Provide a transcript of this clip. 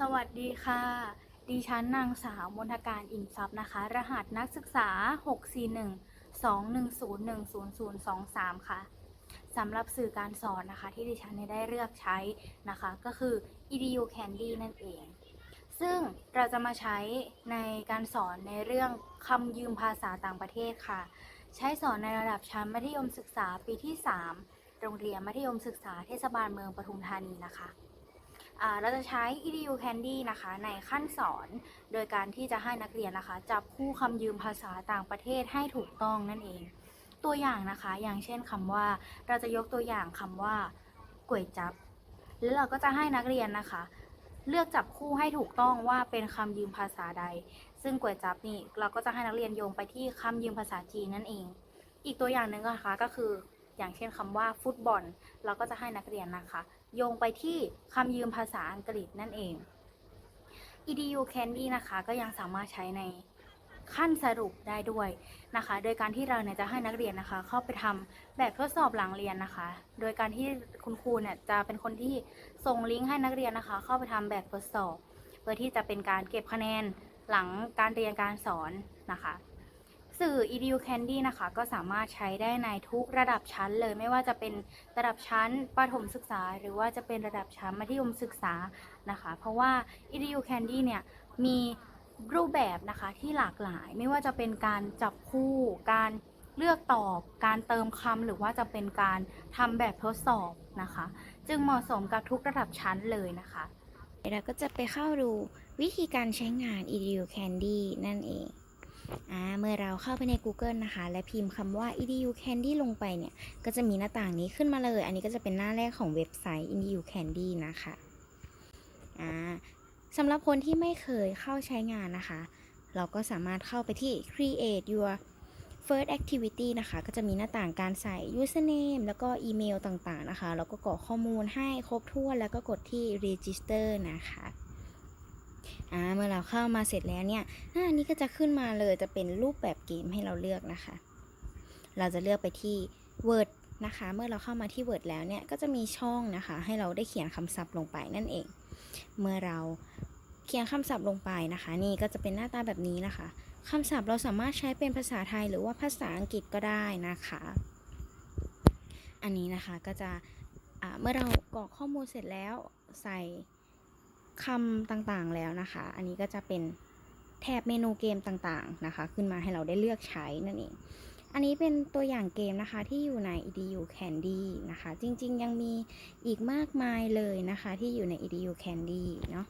สวัสดีค่ะ ดิฉันนางสาวมนทการอิ่มทรัพย์นะคะ รหัสนักศึกษา 641-210-1023 ค่ะ สำหรับสื่อการสอนนะคะที่ดิฉันได้เลือกใช้นะคะ ก็คือ edu candy นั่นเอง ซึ่งเราจะมาใช้ในการสอนในเรื่องคำยืมภาษาต่างประเทศค่ะ ใช้สอนในระดับชั้นมัธยมศึกษาปีที่ 3 โรงเรียนมัธยมศึกษาเทศบาลเมืองปทุมธานีนะคะ เราจะใช้ edu candy นะคะในขั้นสอนโดยการที่จะให้นักเรียนนะคะ จับคู่คำยืมภาษาต่างประเทศให้ถูกต้องนั่นเอง ตัวอย่างนะคะอย่างเช่นคำว่าเราจะยกตัวอย่างคำว่าก๋วยจับ แล้วเราก็จะให้นักเรียนนะคะ เลือกจับคู่ให้ถูกต้องว่าเป็นคำยืมภาษาใด ซึ่งก๋วยจับนี่เราก็จะให้นักเรียนโยงไปที่คำยืมภาษาจีนนั่นเอง อีกตัวอย่างหนึ่งนะคะก็คือ อย่างเช่นคำว่าฟุตบอล เราก็จะให้นักเรียนนะคะ โยงไปที่คำยืมภาษาอังกฤษนั่นเอง edu candy นะคะก็ยังสามารถใช้ในขั้นสรุปได้ด้วยนะคะ โดยการที่เราเนี่ยจะให้นักเรียนนะคะ เข้าไปทำแบบทดสอบหลังเรียนนะคะ โดยการที่คุณครูเนี่ยจะเป็นคนที่ส่งลิงก์ให้นักเรียนนะคะ เข้าไปทำแบบทดสอบ เพื่อที่จะเป็นการเก็บคะแนนหลังการเรียนการสอนนะคะ สื่อ edu candy นะคะ ก็สามารถใช้ได้ในทุกระดับชั้นเลยไม่ว่าจะเป็นระดับชั้นประถมศึกษา หรือว่าจะเป็นระดับชั้นมัธยมศึกษานะคะ เพราะว่า edu candy เนี่ยมีรูปแบบนะคะที่หลากหลายไม่ว่าจะเป็นการจับคู่ การเลือกตอบ การเติมคำหรือว่าจะเป็นการทำแบบทดสอบนะคะ จึงเหมาะสมกับทุกระดับชั้นเลยนะคะเราก็จะไปเข้าดูวิธีการใช้งาน edu candy นั่นเอง เมื่อเราเข้าไปใน Google นะคะ และพิมพ์คำว่า edu candy ลงไปเนี่ย ก็จะมีหน้าต่างนี้ขึ้นมาเลย อันนี้ก็จะเป็นหน้าแรกของเว็บไซต์ edu candy นะคะสำหรับคนที่ไม่เคยเข้าใช้งานนะคะ เราก็สามารถเข้าไปที่ create your first activity นะคะ ก็จะมีหน้าต่างการใส่ username แล้วก็อีเมลต่างๆนะคะ แล้วก็กรอกข้อมูลให้ครบถ้วน แล้วก็กดที่ register นะคะ อ่าเมื่อเราเข้ามาเสร็จแล้วเนี่ยอ่านี้ก็จะขึ้นมาเลยจะเป็นรูปแบบเกมให้เราเลือกนะคะ เราจะเลือกไปที่ Word นะคะ เมื่อเราเข้ามาที่ Word แล้วเนี่ยก็จะมีช่องนะคะ ให้เราได้เขียนคำศัพท์ลงไปนั่นเอง เมื่อเราเขียนคำศัพท์ลงไปนะคะ นี่ก็จะเป็นหน้าตาแบบนี้นะคะคำศัพท์เราสามารถใช้เป็นภาษาไทยหรือว่าภาษาอังกฤษก็ได้นะคะ อันนี้นะคะก็จะอ่าเมื่อเรากรอกข้อมูลเสร็จแล้วใส่ คำต่างๆแล้วนะคะ อันนี้ก็จะเป็นแถบเมนูเกมต่างๆนะคะ ขึ้นมาให้เราได้เลือกใช้นั่นเอง อันนี้เป็นตัวอย่างเกมนะคะที่อยู่ใน edu candy นะคะ จริงๆ ยังมีอีกมากมายเลยนะคะที่อยู่ใน edu candy เนาะ